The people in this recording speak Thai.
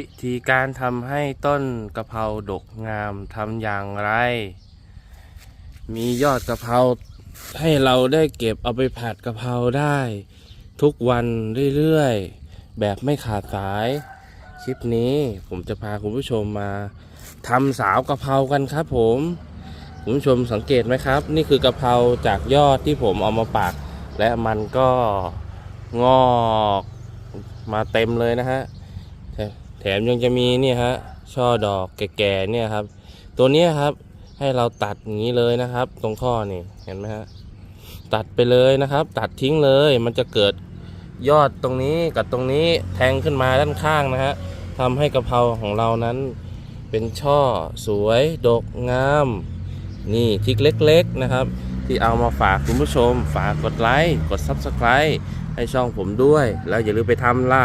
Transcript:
วิธีการทำให้ต้นกะเพราดกงามทำอย่างไร มียอดกะเพราให้เราได้เก็บเอาไปผัดกะเพราได้ ทุกวันเรื่อยๆ แบบไม่ขาดสาย คลิปนี้ผมจะพาคุณผู้ชมมาทำสาวกะเพรากันครับผมคุณผู้ชมสังเกตไหมครับ นี่คือกะเพราจากยอดที่ผมเอามาปัก และมันก็งอกมาเต็มเลยนะฮะ แถมยังจะมีเนี่ยฮะช่อดอกแก่ๆเนี่ยครับ ตัวนี้ครับให้เราตัดอย่างนี้เลยนะครับ ตรงข้อนี่เห็นไหมฮะตัดไปเลยนะครับ ตัดทิ้งเลยมันจะเกิดยอดตรงนี้กับตรงนี้แทงขึ้นมาด้านข้างนะฮะทำให้กะเพราของเรานั้น เป็นช่อสวยดกงาม นี่ทิกเล็กๆนะครับ ที่เอามาฝากคุณผู้ชม ฝากกดไลค์กด Subscribe ให้ช่องผมด้วย แล้วอย่าลืมไปทำล่ะ